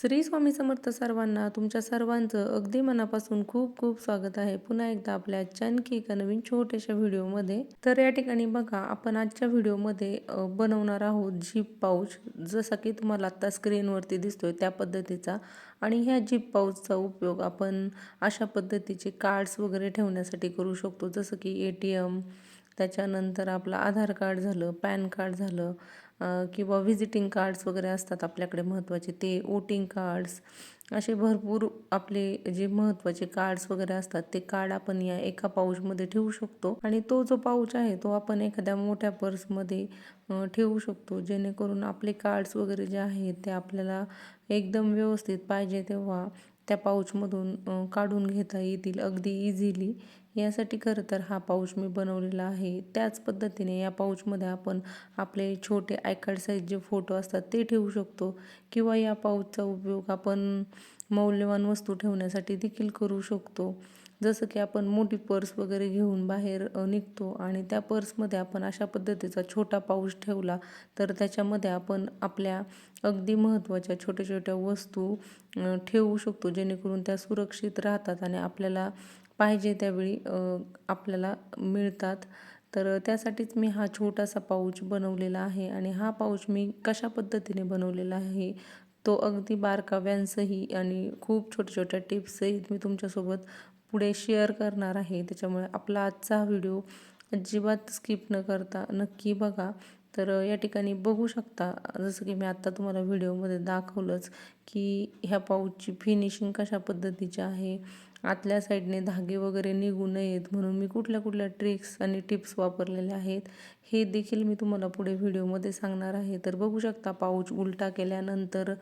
श्री स्वामी समर्थ सर्वांना तुमच्या सर्वांचं अगदी मनापासून खूप खूप स्वागत आहे. पुन्हा एकदा आपल्या चनकी एका नवीन छोट्याशा व्हिडिओमध्ये. तर या ठिकाणी बघा आपण आजच्या व्हिडिओमध्ये बनवणार आहोत जीप पाऊच. जसा की तुम्हाला आत्ता स्क्रीनवरती दिसतोय त्या पद्धतीचा. आणि ह्या जीप पाऊचचा उपयोग आपण अशा पद्धतीचे कार्ड्स वगैरे ठेवण्यासाठी करू शकतो. जसं की ए टी एम त्याच्यानंतर आपलं आधार कार्ड झालं पॅन कार्ड झालं किंवा व्हिजिटिंग कार्ड्स वगैरे असतात आपल्याकडे महत्त्वाचे ते वोटिंग कार्ड्स असे भरपूर आपले जे महत्त्वाचे कार्ड्स वगैरे असतात ते कार्ड आपण या एका पाऊचमध्ये ठेवू शकतो. आणि तो जो पाऊच आहे तो आपण एखाद्या मोठ्या पर्समध्ये ठेवू शकतो. जेणेकरून आपले कार्ड्स वगैरे जे आहेत ते आपल्याला एकदम व्यवस्थित पाहिजे तेव्हा त्या पाऊचमधून काढून घेता येतील अगदी इझिली यासाठी खरं तर हा पाऊच मी बनवलेला आहे. त्याच पद्धतीने या पाऊचमध्ये आपण आपले छोटे आयकार्ड साईजचे जे फोटो असतात ते ठेवू शकतो किंवा या पाऊचचा उपयोग आपण मौल्यवान वस्तू ठेवण्यासाठी देखील करू शकतो. जसं की आपण मोठी पर्स वगैरे घेऊन बाहेर निघतो आणि त्या पर्समध्ये आपण अशा पद्धतीचा छोटा पाऊच ठेवला तर त्याच्यामध्ये आपण आपल्या अगदी महत्त्वाच्या छोट्या छोट्या वस्तू ठेवू शकतो जेणेकरून त्या सुरक्षित राहतात आणि आपल्याला पाहिजे त्यावेळी आपल्याला मिळतात. तर त्यासाठीच मी हा छोटासा पाऊच बनवलेला आहे आणि हा पाऊच मी कशा पद्धतीने बनवलेला आहे तो अगदी बारकाव्यांसही आणि खूप छोट्या छोट्या टिप्ससहित मी तुमच्यासोबत पुढे शेअर करणार आहे. त्याच्यामुळे आपला आजचा हा व्हिडिओ अजिबात स्किप न करता नक्की बघा. तर या ठिकाणी बघू शकता जसं की मी आत्ता तुम्हाला व्हिडिओमध्ये दाखवलंच की ह्या पाऊचची फिनिशिंग कशा पद्धतीची आहे. आतल्या साईडने धागे वगैरे निघू नयेत म्हणून मी कुठल्या कुठल्या ट्रिक्स आणि टिप्स वापरलेल्या आहेत हे देखील मी तुम्हाला पुढे व्हिडिओमध्ये सांगणार आहे. तर बघू शकता पाऊच उलटा केल्यानंतर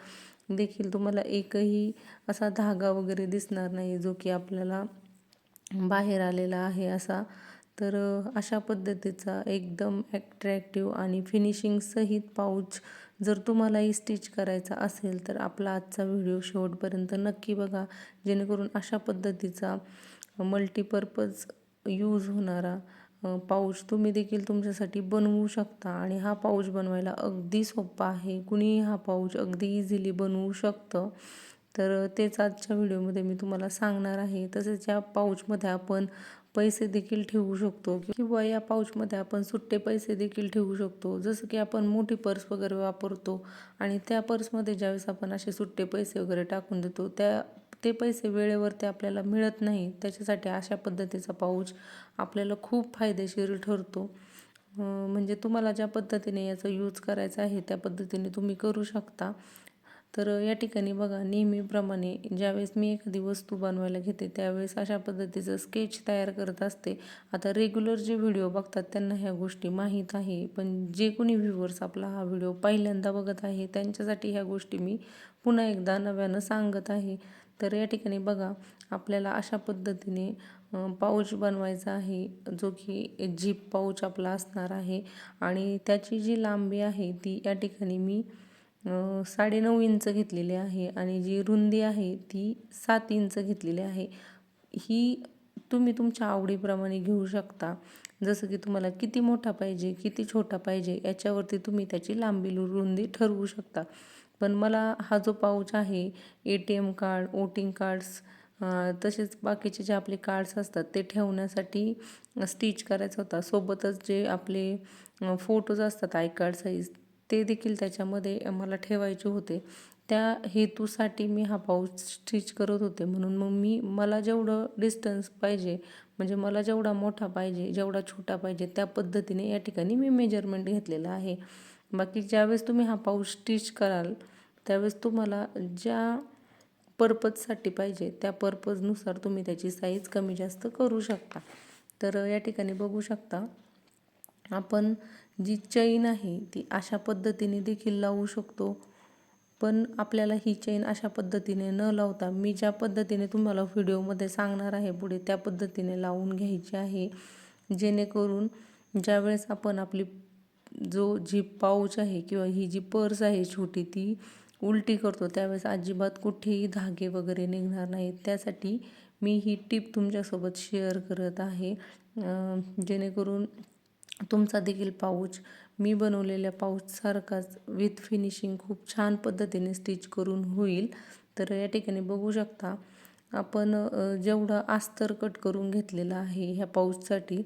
देखील तुम्हाला एकही असा धागा वगैरे दिसणार नाही जो की आपल्याला बाहेर आलेला आहे असा. तर अशा पद्धतीचा एकदम ॲट्रॅक्टिव्ह आणि फिनिशिंगसहित पाऊच जर तुम्हालाही स्टिच करायचा असेल तर आपला आजचा व्हिडिओ शेवटपर्यंत नक्की बघा. जेणेकरून अशा पद्धतीचा मल्टीपर्पज यूज होणारा पाऊच तुम्ही देखील तुमच्यासाठी बनवू शकता. आणि हा पाऊच बनवायला अगदी सोपा आहे. कुणीही हा पाऊच अगदी इझिली बनवू शकतं. तर तेच आजच्या व्हिडिओमध्ये मी तुम्हाला सांगणार आहे. तसेच या पाऊचमध्ये आपण पैसे देखील ठेवू शकतो. किंवा या पाऊचमध्ये आपण सुट्टे पैसे देखील ठेवू शकतो. जसं की आपण मोठी पर्स वगैरे वापरतो आणि त्या पर्समध्ये ज्यावेळेस आपण असे सुट्टे पैसे वगैरे टाकून देतो त्या ते पैसे वेळेवरती आपल्याला मिळत नाही. त्याच्यासाठी अशा पद्धतीचा पाऊच आपल्याला खूप फायदेशीर ठरतो. म्हणजे तुम्हाला ज्या पद्धतीने याचा यूज करायचा आहे त्या पद्धतीने तुम्ही करू शकता. तर या ठिकाणी बघा नेहमीप्रमाणे ज्यावेळेस मी एखादी वस्तू बनवायला घेते त्यावेळेस अशा पद्धतीचं स्केच तयार करत असते. आता रेग्युलर जे व्हिडिओ बघतात त्यांना ह्या गोष्टी माहीत आहे. पण जे कोणी व्ह्युअर्स आपला हा व्हिडिओ पहिल्यांदा बघत आहे त्यांच्यासाठी ह्या गोष्टी मी पुन्हा एकदा नव्यानं सांगत आहे. तर या ठिकाणी बघा आपल्याला अशा पद्धतीने पाऊच बनवायचा आहे जो की जीप पाऊच आपला असणार आहे. आणि त्याची जी लांबी आहे ती या ठिकाणी मी साडेनऊ इंच घेतलेली आहे आणि जी रुंदी आहे ती सात इंच घेतलेली आहे. ही तुम्ही तुमच्या आवडीप्रमाणे घेऊ शकता. जसं की तुम्हाला किती मोठा पाहिजे किती छोटा पाहिजे याच्यावरती तुम्ही त्याची लांबी लु- रुंदी ठरवू शकता. पण मला हा जो पाऊच आहे A T M card voting cards तसेच बाकीचे जे आपले कार्ड्स असतात ते ठेवण्यासाठी स्टिच करायचा होता. सोबतच जे आपले फोटोज असतात आय कार्ड साईज ते देखील त्याच्यामध्ये मला ठेवायचे होते. त्या हेतूसाठी मी हा पाऊच स्टिच करत होते. म्हणून मग मी मला जेवढं डिस्टन्स पाहिजे म्हणजे मला जेवढा मोठा पाहिजे जेवढा छोटा पाहिजे त्या पद्धतीने या ठिकाणी मी मेजरमेंट घेतलेला आहे. बाकी ज्यावेळेस तुम्ही हा पाऊच स्टिच कराल त्यावेळेस तुम्हाला ज्या पर्पजसाठी पाहिजे त्या पर्पजनुसार तुम्ही त्याची साईज कमी जास्त करू शकता. तर या ठिकाणी बघू शकता आपण जी चैन आहे ती अशा पद्धतीने देखील लावू शकतो. पण आपल्याला ही चैन अशा पद्धतीने न लावता मी ज्या पद्धतीने तुम्हाला व्हिडिओमध्ये सांगणार आहे पुढे त्या पद्धतीने लावून घ्यायची आहे. जेणेकरून ज्यावेळेस आपण आपली जो जी पाऊच आहे किंवा ही जी पर्स आहे छोटी ती उलटी करतो त्यावेळेस अजिबात कुठेही धागे वगैरे निघणार नाहीत. त्यासाठी मी ही टीप तुमच्यासोबत शेअर करत आहे. जेणेकरून तुमचा देखील पाऊच मी बनवलेल्या पाऊचसारखाच विथ फिनिशिंग खूप छान पद्धतीने स्टिच करून होईल. तर या ठिकाणी बघू शकता आपण जेवढं अस्तर कट करून घेतलेलं आहे ह्या पाऊचसाठी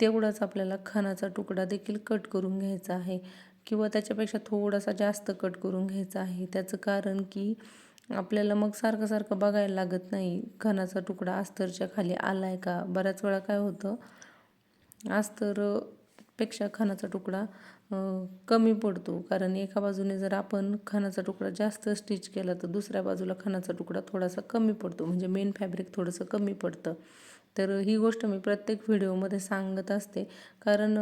तेवढाच आपल्याला खानाचा तुकडा देखील कट करून घ्यायचा आहे. किंवा त्याच्यापेक्षा थोडासा जास्त कट करून घ्यायचा आहे. त्याचं कारण की आपल्याला मग सारखं सारखं बघायला लागत नाही खानाचा तुकडा अस्तरच्या खाली आला आहे का? बऱ्याच वेळा काय होतं अस्तरपेक्षा खानाचा तुकडा कमी पडतो. कारण एका बाजूने जर आपण खानाचा तुकडा जास्त स्टिच केला तर दुसऱ्या बाजूला खानाचा तुकडा थोडासा कमी पडतो. म्हणजे मेन फॅब्रिक थोडंसं कमी पडतं. तर ही गोष्ट मी प्रत्येक व्हिडिओमध्ये सांगत असते. कारण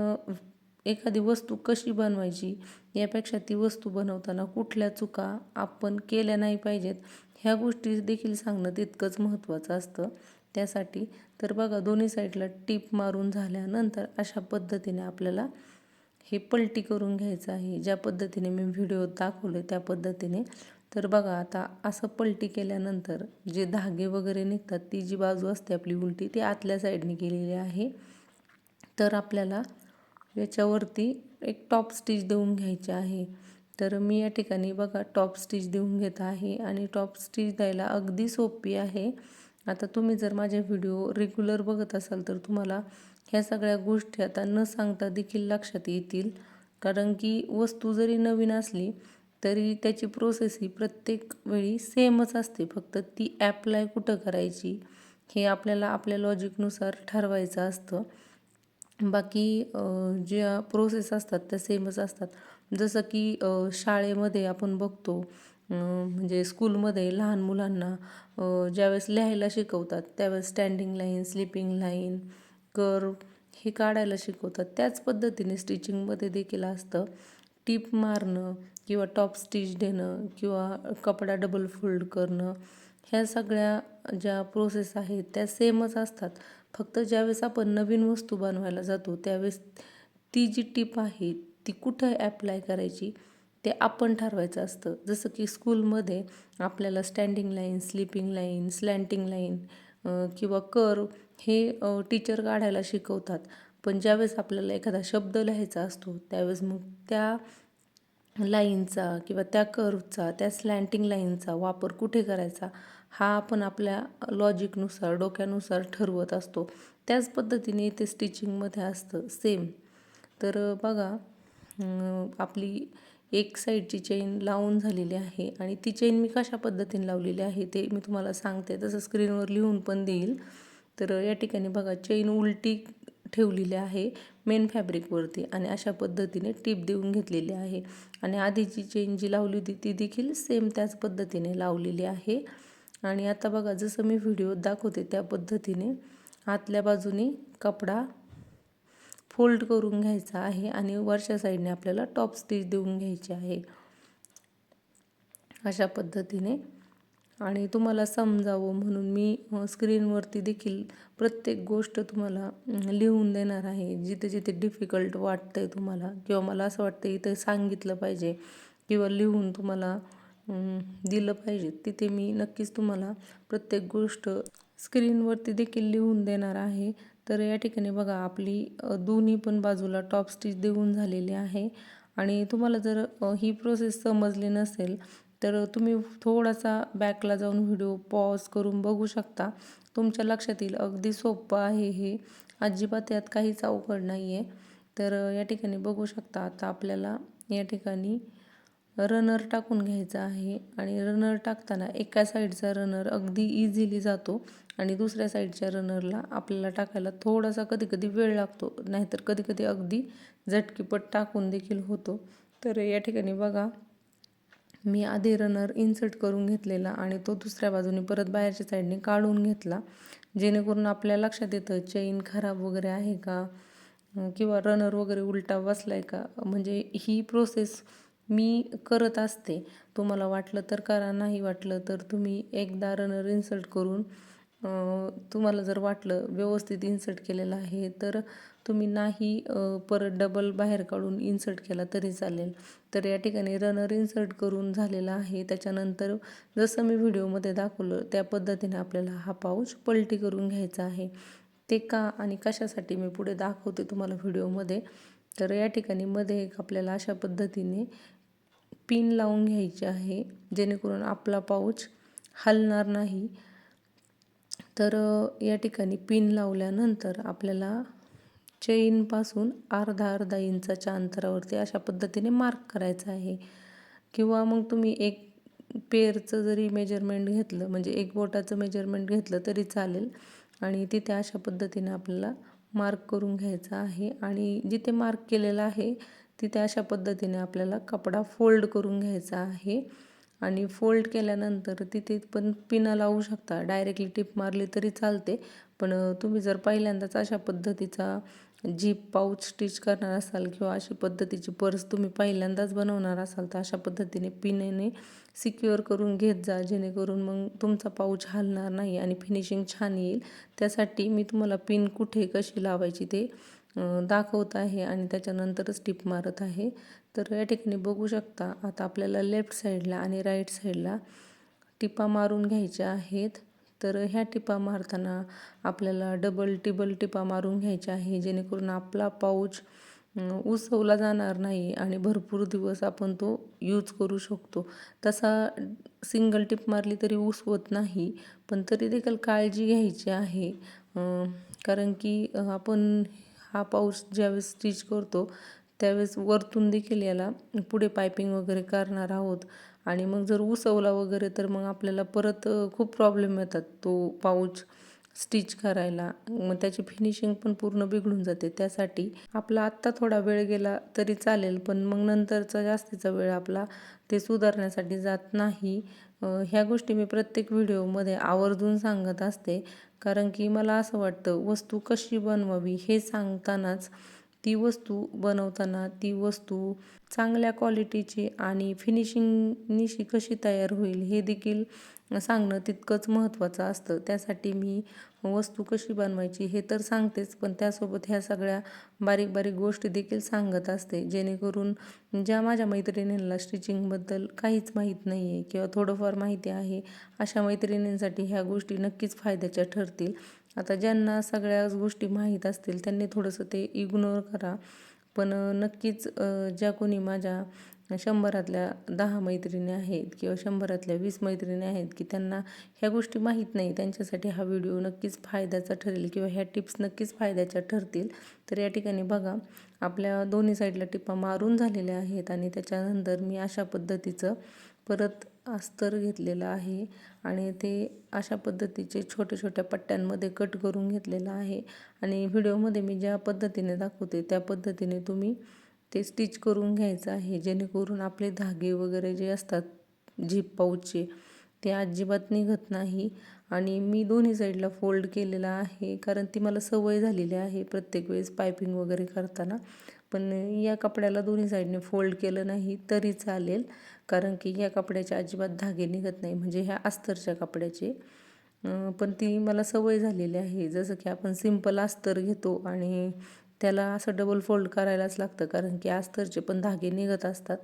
एखादी वस्तू कशी बनवायची यापेक्षा ती वस्तू बनवताना कुठल्या चुका आपण केल्या नाही पाहिजेत ह्या गोष्टी देखील सांगणं तितकंच महत्त्वाचं असतं. त्यासाठी तर बघा दोन्ही साईडला टीप मारून झाल्यानंतर अशा पद्धतीने आपल्याला हे पलटी करून घ्यायचं आहे. ज्या पद्धतीने मी व्हिडिओ दाखवले त्या पद्धतीने. तर बघा आता असं पलटी केल्यानंतर जे धागे वगैरे निघतात ती जी बाजू असते आपली उलटी ती आतल्या साईडने केलेली आहे. तर आपल्याला याच्यावरती एक टॉप स्टिच देऊन घ्यायची आहे. तर मी या ठिकाणी बघा टॉप स्टिच देऊन घेत आहे आणि टॉप स्टिच द्यायला अगदी सोपी आहे. आता तुम्ही जर माझे व्हिडिओ रेग्युलर बघत असाल तर तुम्हाला ह्या सगळ्या गोष्टी आता न सांगता देखील लक्षात येतील. कारण की वस्तू जरी नवीन असली तरी त्याची प्रोसेस ही प्रत्येक वेळी सेमच असते. फक्त ती ॲप्लाय कुठं करायची हे आपल्याला आपल्या लॉजिकनुसार ठरवायचं असतं. बाकी ज्या प्रोसेस असतात त्या सेमच असतात. जसं की शाळेमध्ये आपण बघतो म्हणजे स्कूलमध्ये लहान मुलांना ज्यावेळेस लिहायला शिकवतात त्यावेळेस standing line slipping line curve हे काढायला शिकवतात. त्याच पद्धतीने स्टिचिंगमध्ये देखील असतं. टीप मारणं किंवा टॉप स्टिच देणं किंवा कपडा डबल फोल्ड करणं ह्या सगळ्या ज्या प्रोसेस आहेत त्या सेमच असतात. फक्त ज्यावेळेस आपण नवीन वस्तू बनवायला जातो त्यावेळेस ती जी टीप आहे ती कुठं ॲप्लाय करायची? ते आपण ठरवायचं असतं. जसं की स्कूलमध्ये आपल्याला standing line slipping line slanting line किंवा कर्व हे टीचर काढायला शिकवतात. पण ज्यावेळेस आपल्याला एखादा शब्द लिहायचा असतो त्यावेळेस मग त्या लाईनचा किंवा त्या कर्वचा त्या स्लँटिंग लाईनचा वापर कुठे करायचा हा आपण आपल्या लॉजिकनुसार डोक्यानुसार ठरवत असतो. त्याच पद्धतीने ते स्टिचिंगमध्ये असतं. सेम तर बघा आपली एक साईडची चेन लावून झालेली आहे आणि ती चेन मी कशा पद्धतीने लावलेली आहे ते मी तुम्हाला सांगते. तसं स्क्रीनवर लिहून पण देईल. तर या ठिकाणी बघा चेन उलटी ठेवलेली आहे मेन फॅब्रिकवरती आणि अशा पद्धतीने टीप देऊन घेतलेली आहे. आणि आधीची चेन जी लावली होती ती देखील सेम त्याच पद्धतीने लावलेली आहे. आणि आता बघा जसं मी व्हिडिओ दाखवते त्या पद्धतीने आतल्या बाजूने कपडा फोल्ड करून घ्यायचा आहे आणि वरच्या साईडने आपल्याला टॉप स्टिच देऊन घ्यायची आहे. अशा पद्धतीने. आणि तुम्हाला समजावं म्हणून मी स्क्रीनवरती देखील प्रत्येक गोष्ट तुम्हाला लिहून देणार आहे. जिथे जिथे डिफिकल्ट वाटतं आहे तुम्हाला किंवा मला असं वाटतं इथे सांगितलं पाहिजे किंवा लिहून तुम्हाला दिलं पाहिजे तिथे मी नक्कीच तुम्हाला प्रत्येक गोष्ट स्क्रीनवरती देखील लिहून देणार आहे. तर या ठिकाणी बघा आपली दोन्ही पण बाजूला टॉप स्टिच देऊन झालेली आहे. आणि तुम्हाला जर ही प्रोसेस समजली नसेल तर तुम्ही थोडासा बॅकला जाऊन व्हिडिओ पॉज करून बघू शकता. तुमच्या लक्षात येईल अगदी सोपं आहे हे. अजिबात यात काहीच अवघड नाही आहे तर या ठिकाणी बघू शकता आता आपल्याला या ठिकाणी रनर टाकून घ्यायचा आहे. आणि रनर टाकताना एका साईडचा रनर अगदी इझिली जातो. आणि दुसऱ्या साईडच्या रनरला आपल्याला टाकायला थोडासा कधी कधी वेळ लागतो. नाहीतर कधी कधी अगदी झटकीपट टाकून देखील होतो. तर या ठिकाणी बघा मी आधी रनर इन्सर्ट करून घेतलेला आणि तो दुसऱ्या बाजूने परत बाहेरच्या साईडने काढून घेतला. जेणेकरून आपल्या लक्षात येतं चेन खराब वगैरे आहे का? किंवा रनर वगैरे उलटा बसला आहे का? म्हणजे ही प्रोसेस मी करत असते. तुम्हाला वाटलं तर करा नाही वाटलं तर तुम्ही एकदा रनर इन्सर्ट करून तुम्हाला जर वाटलं व्यवस्थित इन्सर्ट केलेलं आहे तर तुम्ही नाही परत डबल बाहेर काढून इन्सर्ट केला तरी चालेल. तर या ठिकाणी रनर इन्सर्ट करून झालेला आहे. त्याच्यानंतर जसं मी व्हिडिओमध्ये दाखवलं त्या पद्धतीने आपल्याला हा पाऊच पलटी करून घ्यायचा आहे. ते का आणि कशासाठी मी पुढे दाखवते तुम्हाला व्हिडिओमध्ये. तर या ठिकाणी मध्ये एक आपल्याला अशा पद्धतीने पिन लावून घ्यायची आहे जेणेकरून आपला पाऊच हलणार नाही. तर या ठिकाणी पिन लावल्यानंतर आपल्याला चेनपासून अर्धा अर्धा इंचाच्या अंतरावरती अशा पद्धतीने मार्क करायचं आहे. किंवा मग तुम्ही एक पेरचं जरी मेजरमेंट घेतलं म्हणजे एक बोटाचं मेजरमेंट घेतलं तरी चालेल. आणि तिथे अशा पद्धतीने आपल्याला मार्क करून घ्यायचा आहे. आणि जिथे मार्क केलेलं आहे तिथे अशा पद्धतीने आपल्याला कपडा फोल्ड करून घ्यायचा आहे. आणि फोल्ड केल्यानंतर तिथे पण पिनं लावू शकता. डायरेक्टली टिप मारली तरी चालते. पण तुम्ही जर पहिल्यांदाच अशा पद्धतीचा जी पाऊच स्टिच करणार असाल किंवा अशी पद्धतीची पर्स तुम्ही पहिल्यांदाच बनवणार असाल तर अशा पद्धतीने पिनेने सिक्युअर करून घेत जा. जेणेकरून मग तुमचा पाऊच हलणार नाही आणि फिनिशिंग छान येईल. त्यासाठी मी तुम्हाला पिन कुठे कशी लावायची ते दाखवत आहे आणि त्याच्यानंतरच टिप मारत आहे. तर या ठिकाणी बघू शकता आता आपल्याला लेफ्ट साईडला आणि राईट साईडला टिपा मारून घ्यायच्या आहेत. तर ह्या टिपा मारताना आपल्याला डबल टिबल टिपा मारून घ्यायच्या आहे जेणेकरून आपला पाऊच उसवला जाणार नाही आणि भरपूर दिवस आपण तो यूज करू शकतो. तसा सिंगल टिप मारली तरी उसवत नाही पण तरी देखील काळजी घ्यायची आहे. कारण की आपण हा पाऊस ज्यावेळेस स्टिच करतो त्यावेळेस वरतून देखील याला पुढे पायपिंग वगैरे करणार आहोत. आणि मग जर उसवला वगैरे तर मग आपल्याला परत खूप प्रॉब्लेम येतात तो पाऊच स्टिच करायला. मग त्याची फिनिशिंग पण पूर्ण बिघडून जाते. त्यासाठी आपला आत्ता थोडा वेळ गेला तरी चालेल पण मग नंतरचा जास्तीचा वेळ आपला ते सुधारण्यासाठी जात नाही. ह्या गोष्टी मी प्रत्येक व्हिडिओमध्ये आवर्जून सांगत असते. कारण की मला असं वाटतं वस्तू कशी बनवावी हे सांगतानाच ती वस्तू बनवताना ती वस्तू चांगल्या क्वालिटीची आणि फिनिशिंगनिशी कशी तयार होईल हे देखील सांगणं तितकंच महत्त्वाचं असतं. त्यासाठी मी वस्तू कशी बनवायची हे तर सांगतेच पण त्यासोबत ह्या सगळ्या बारीक बारीक गोष्टी देखील सांगत असते. जेणेकरून ज्या माझ्या मैत्रिणींना स्टिचिंगबद्दल काहीच माहीत नाही आहे किंवा थोडंफार माहिती आहे अशा मैत्रिणींसाठी ह्या गोष्टी नक्कीच फायद्याच्या ठरतील. आता ज्यांना सगळ्याच गोष्टी माहीत असतील त्यांनी थोडंसं ते इग्नोर करा. पण नक्कीच ज्या कोणी माझ्या शंभरातल्या दहा मैत्रिणी आहेत किंवा शंभरातल्या वीस मैत्रिणी आहेत की त्यांना ह्या गोष्टी माहीत नाही त्यांच्यासाठी हा व्हिडिओ नक्कीच फायद्याचा ठरेल किंवा ह्या टिप्स नक्कीच फायद्याच्या ठरतील. तर या ठिकाणी बघा आपल्या दोन्ही साईडला टिपा मारून झालेल्या आहेत आणि त्याच्यानंतर मी अशा पद्धतीचं परत अस्तर घेतलेलं आहे आणि ते अशा पद्धतीचे छोट्या छोट्या पट्ट्यांमध्ये कट करून घेतलेलं आहे. आणि व्हिडिओमध्ये मी ज्या पद्धतीने दाखवते त्या पद्धतीने तुम्ही ते स्टिच करून घ्यायचं आहे. जेणेकरून आपले धागे वगैरे जे असतात झिप पाऊचे ते अजिबात निघत नाही. आणि मी दोन्ही साईडला फोल्ड केलेला आहे. कारण ती मला सवय झालेली आहे प्रत्येक वेळेस पायपिंग वगैरे करताना. पण या कपड्याला दोन्ही साईडने फोल्ड केलं नाही तरी चालेल. कारण की या कपड्याचे अजिबात धागे निघत नाही. म्हणजे ह्या अस्तरच्या कपड्याचे. पण ती मला सवय झालेली आहे. जसं की आपण सिंपल अस्तर घेतो आणि त्याला असं डबल फोल्ड करायलाच लागतं. कारण की अस्तरचे पण धागे निघत असतात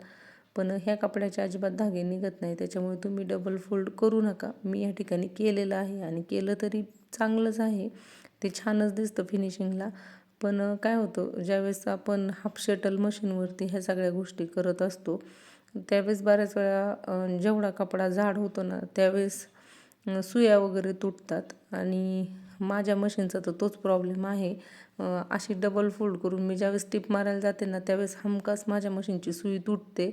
पण ह्या कपड्याचे अजिबात धागे निघत नाही. त्याच्यामुळे तुम्ही डबल फोल्ड करू नका. मी या ठिकाणी केलेलं आहे आणि केलं तरी चांगलंच आहे. ते छानच दिसतं फिनिशिंगला पण काय होतं ज्यावेळेस आपण हाफ शटल मशीनवरती ह्या सगळ्या गोष्टी करत असतो त्यावेळेस बऱ्याच वेळा जेवढा कपडा जाड होतो ना त्यावेळेस सुया वगैरे तुटतात. आणि माझ्या मशीनचा तर तोच प्रॉब्लेम आहे. अशी डबल फोल्ड करून मी ज्यावेळेस टिप मारायला जाते ना त्यावेळेस हमखास माझ्या मशीनची सुई तुटते.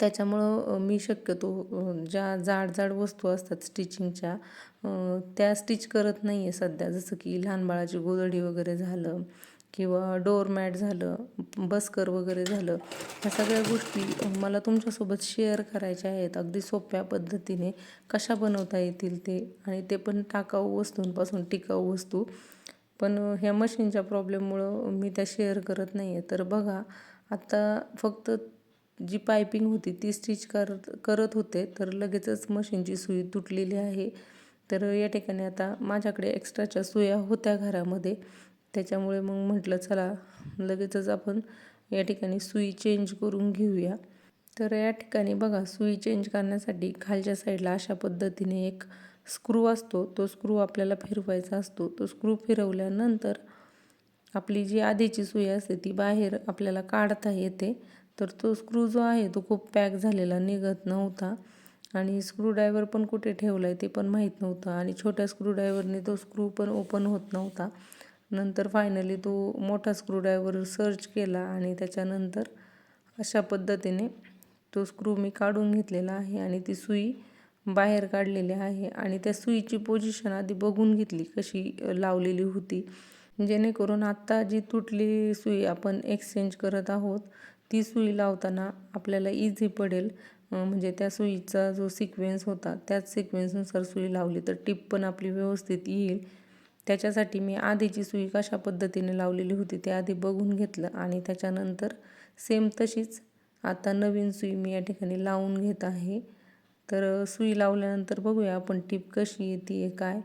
त्याच्यामुळं मी शक्यतो ज्या जाड जाड वस्तू असतात स्टिचिंगच्या त्या स्टिच करत नाही आहे सध्या. जसं की लहान बाळाची गोदडी वगैरे झालं किंवा डोअरमॅट झालं बस्कर वगैरे झालं ह्या सगळ्या गोष्टी मला तुमच्यासोबत शेअर करायच्या आहेत. अगदी सोप्या पद्धतीने कशा बनवता येतील ते आणि ते पण टाकाऊ वस्तूंपासून टिकाऊ वस्तू. पण ह्या मशीनच्या प्रॉब्लेममुळं मी त्या शेअर करत नाही आहे तर बघा आता फक्त जी पायपिंग होती ती स्टिच करत करत होते तर लगेचच मशीनची सुई तुटलेली आहे. तर या ठिकाणी आता माझ्याकडे एक्स्ट्राच्या सुया होत्या घरामध्ये. त्याच्यामुळे मग म्हटलं चला लगेचच आपण या ठिकाणी सुई चेंज करून घेऊया. तर या ठिकाणी बघा सुई चेंज करण्यासाठी खालच्या साईडला अशा पद्धतीने एक स्क्रू असतो. तो स्क्रू आपल्याला फिरवायचा असतो. तो स्क्रू फिरवल्यानंतर आपली जी आधीची सुई असते ती बाहेर आपल्याला काढता येते. तर तो स्क्रू जो आहे तो खूप पॅक झालेला निघत नव्हता. आणि स्क्रूड्रायव्हर पण कुठे ठेवला आहे ते पण माहीत नव्हतं. आणि छोट्या स्क्रूड्रायव्हरने तो स्क्रू पण ओपन होत नव्हता. नंतर फायनली तो मोठा स्क्रूड्रायव्हर सर्च केला आणि त्याच्यानंतर अशा पद्धतीने तो स्क्रू मी काढून घेतलेला आहे आणि ती सुई बाहेर काढलेली आहे आणि त्या सुईची पोझिशन आधी बघून घेतली कशी लावलेली होती. जेणेकरून आत्ता जी तुटली सुई आपण एक्सचेंज करत आहोत ती सुई लावताना आपल्याला इझी पडेल. म्हणजे त्या सुईचा जो सिक्वेन्स होता त्याच सिक्वेन्सनुसार सुई लावली तर टिप पण आपली व्यवस्थित येईल. त्याच्यासाठी मी आधीची सुई कशा पद्धतीने लावलेली होती ते आधी बघून घेतलं आणि त्याच्यानंतर सेम तशीच आता नवीन सुई मी या ठिकाणी लावून घेत आहे. तर सुई लावल्यानंतर बघूया आपण टीप कशी येते आहे काय?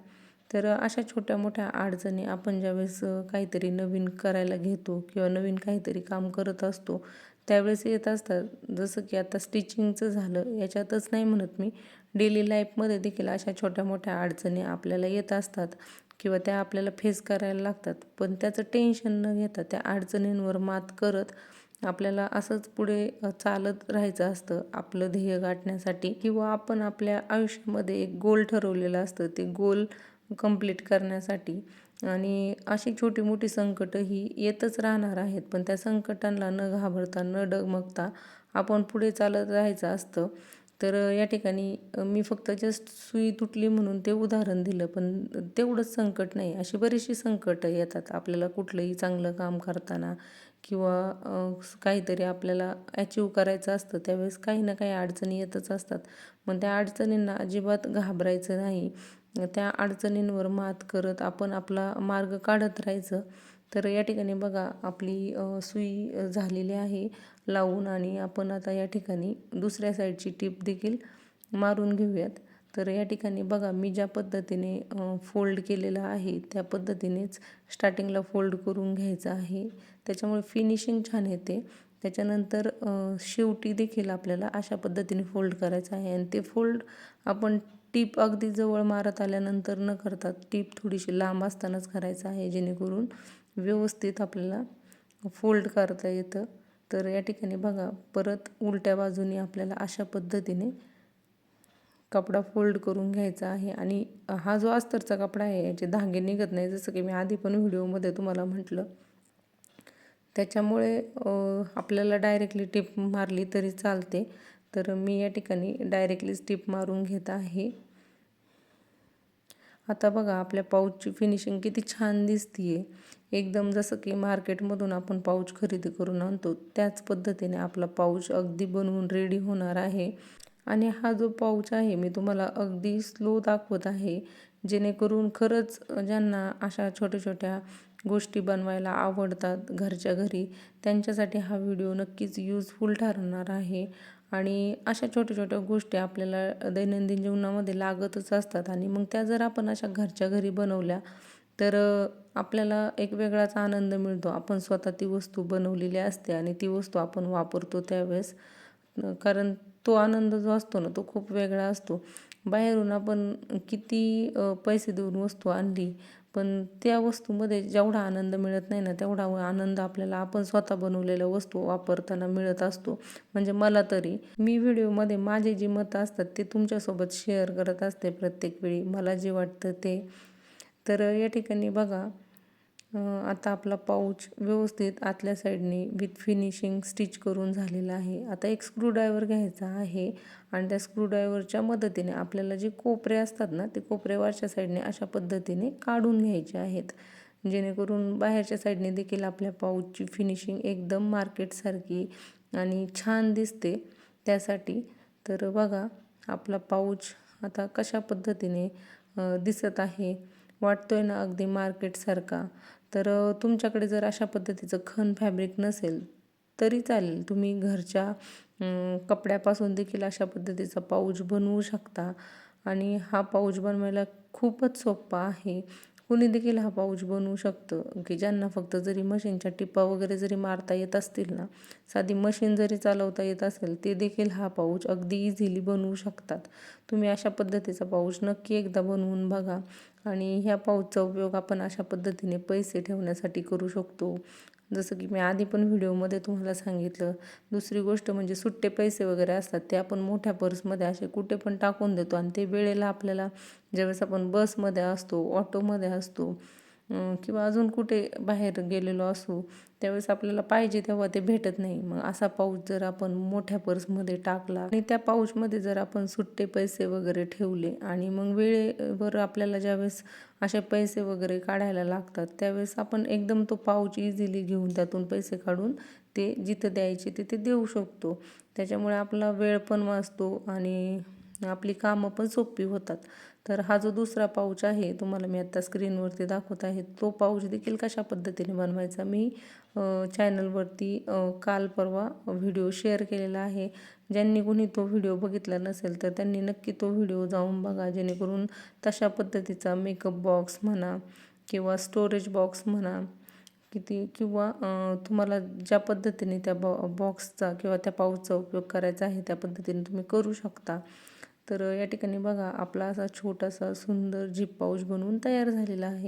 तर अशा छोट्या मोठ्या अडचणी आपण ज्यावेळेस काहीतरी नवीन करायला घेतो किंवा नवीन काहीतरी काम करत असतो त्यावेळेस येत असतात. जसं की आता स्टिचिंगचं झालं याच्यातच नाही म्हणत मी. डेली लाईफमध्ये देखील अशा छोट्या मोठ्या अडचणी आपल्याला येत असतात. किंवा त्या आपल्याला फेस करायला लागतात. पण त्याचं टेन्शन न घेता त्या अडचणींवर मात करत आपल्याला असंच पुढे चालत राहायचं असतं. आपलं ध्येय गाठण्यासाठी किंवा आपण आपल्या आयुष्यामध्ये एक गोल ठरवलेलं असतं. ते गोल कंप्लीट करण्यासाठी. आणि अशी छोटी मोठी संकटं ही येतच राहणार आहेत. पण त्या संकटांना न घाबरता न डगमगता आपण पुढे चालत राहायचं असतं. तर या ठिकाणी मी फक्त जस्ट सुई तुटली म्हणून ते उदाहरण दिलं पण तेवढंच संकट नाही. अशी बरीचशी संकटं येतात आपल्याला कुठलंही चांगलं काम करताना किंवा काहीतरी आपल्याला अचीव करायचं असतं त्यावेळेस काही ना काही अडचणी येतच असतात. मग त्या अडचणींना अजिबात घाबरायचं नाही. त्या अडचणींवर मात करत आपण आपला मार्ग काढत राहायचं. तर या ठिकाणी बघा आपली सुई झालेली आहे लावून आणि आपण आता या ठिकाणी दुसऱ्या साईडची टीप देखील मारून घेऊयात. तर या ठिकाणी बघा मी ज्या पद्धतीने फोल्ड केलेला आहे त्या पद्धतीनेच स्टार्टिंगला फोल्ड करून घ्यायचं आहे. त्याच्यामुळे फिनिशिंग छान येते. त्याच्यानंतर शेवटी देखील आपल्याला अशा पद्धतीने फोल्ड करायचं आहे आणि ते फोल्ड आपण टीप अगदी जवळ मारत आल्यानंतर न करता टीप थोडीशी लांब असतानाच करायचं आहे जेणेकरून व्यवस्थित आपल्याला फोल्ड करता येतं. तर या ठिकाणी बघा परत उलट्या बाजूने आपल्याला अशा पद्धतीने कपडा फोल्ड करून घ्यायचा आहे. आणि हा जो अस्तरचा कपडा आहे याचे धागे निघत नाही. जसं की मी आधी पण व्हिडिओमध्ये तुम्हाला म्हटलं. त्याच्यामुळे आपल्याला डायरेक्टली टिप मारली तरी चालते. तर मी या ठिकाणी डायरेक्टली स्टिप मारून घेत आहे. आता बघा आपल्या पाऊचची फिनिशिंग किती छान दिसतीये. एकदम जसं की मार्केटमधून आपण पाऊच खरेदी करून आणतो त्याच पद्धतीने आपला पाऊच अगदी बनवून रेडी होणार आहे. आणि हा जो पाऊच आहे मी तुम्हाला अगदी स्लो दाखवत आहे जेणेकरून खरंच ज्यांना अशा छोट्या छोट्या गोष्टी बनवायला आवडतात घरच्या घरी त्यांच्यासाठी हा व्हिडिओ नक्कीच यूजफुल ठरणार आहे. आणि अशा छोट्या छोट्या गोष्टी आपल्याला दैनंदिन जीवनामध्ये लागतच असतात. आणि मग त्या जर आपण अशा घरच्या घरी बनवल्या तर आपल्याला एक वेगळाच आनंद मिळतो. आपण स्वतः ती वस्तू बनवलेली असते आणि ती वस्तू आपण वापरतो त्यावेळेस. कारण तो आनंद जो असतो ना तो खूप वेगळा असतो. बाहेरून आपण किती पैसे देऊन वस्तू आणली पण त्या वस्तूमध्ये जेवढा आनंद मिळत नाही ना तेवढा आनंद आपल्याला आपण स्वतः बनवलेल्या वस्तू वापरताना मिळत असतो. म्हणजे मला तरी मी व्हिडिओमध्ये माझे जी मतं असतात ते तुमच्यासोबत शेअर करत असते प्रत्येक वेळी. मला जे वाटतं ते. तर या ठिकाणी बघा आता आपला पाऊच व्यवस्थित आतल्या साईडने विथ फिनिशिंग स्टिच करून झालेला आहे. आता एक स्क्रूड्रायव्हर घ्यायचा आहे आणि त्या स्क्रूड्रायव्हरच्या मदतीने आपल्याला जे कोपरे असतात ना ते कोपरे वरच्या साईडने अशा पद्धतीने काढून घ्यायचे आहेत. जेणेकरून बाहेरच्या साईडने देखील आपल्या पाऊचची फिनिशिंग एकदम मार्केटसारखी आणि छान दिसते. त्यासाठी तर बघा आपला पाऊच आता कशा पद्धतीने दिसत आहे. वाटतोय ना अगदी मार्केटसारखा तर तुमच्याकडे जर अशा पद्धतीचं खन फॅब्रिक नसेल तरी चालेल. तुम्ही घरच्या कपड्यापासून देखील अशा पद्धतीचा पाऊच बनवू शकता. आणि हा पाऊच बनवायला खूपच सोप्पा आहे. कुणी देखील हा पाऊच बनवू शकतं? की ज्यांना फक्त जरी मशीनच्या टिप्पा वगैरे जरी मारता येत असतील ना साधी मशीन जरी चालवता येत असेल ते देखील हा पाऊच अगदी इझिली बनवू शकतात. तुम्ही अशा पद्धतीचा पाऊच नक्की एकदा बनवून बघा. आणि ह्या पाऊचचा उपयोग आपण अशा पद्धतीने पैसे ठेवण्यासाठी करू शकतो. जसं की मी आधी पण व्हिडिओमध्ये तुम्हाला सांगितलं दुसरी गोष्ट म्हणजे सुट्टे पैसे वगैरे असतात ते आपण मोठ्या पर्समध्ये असे कुठे पण टाकून देतो आणि ते वेळेला आपल्याला ज्यावेळेस आपण बसमध्ये असतो ऑटोमध्ये असतो किंवा अजून कुठे बाहेर गेलेलो असू त्यावेळेस आपल्याला पाहिजे तेव्हा ते भेटत नाही. मग असा पाऊच जर आपण मोठ्या पर्समध्ये टाकला आणि त्या पाऊचमध्ये जर आपण सुट्टे पैसे वगैरे ठेवले आणि मग वेळेवर आपल्याला ज्यावेळेस असे पैसे वगैरे काढायला लागतात त्यावेळेस आपण एकदम तो पाऊच इझिली घेऊन त्यातून पैसे काढून ते जिथं द्यायचे तिथे देऊ शकतो. त्याच्यामुळे आपला वेळ पण वाचतो आणि आपली कामं पण सोपी होतात. तर हा जो दुसरा पाऊच आहे तुम्हाला मी आत्ता स्क्रीनवरती दाखवत आहे तो पाऊच देखील कशा पद्धतीने बनवायचा मी चॅनलवरती काल परवा व्हिडिओ शेअर केलेला आहे. ज्यांनी कोणी तो व्हिडिओ बघितला नसेल तर त्यांनी नक्की तो व्हिडिओ जाऊन बघा जेणेकरून तशा पद्धतीचा मेकअप बॉक्स म्हणा किंवा स्टोरेज बॉक्स म्हणा किती किंवा तुम्हाला ज्या पद्धतीने त्या बॉ बॉक्सचा किंवा त्या पाऊचचा उपयोग करायचा आहे त्या पद्धतीने तुम्ही करू शकता. तर या ठिकाणी बघा आपला असा छोटासा सुंदर झिप पाऊच बनवून तयार झालेला आहे.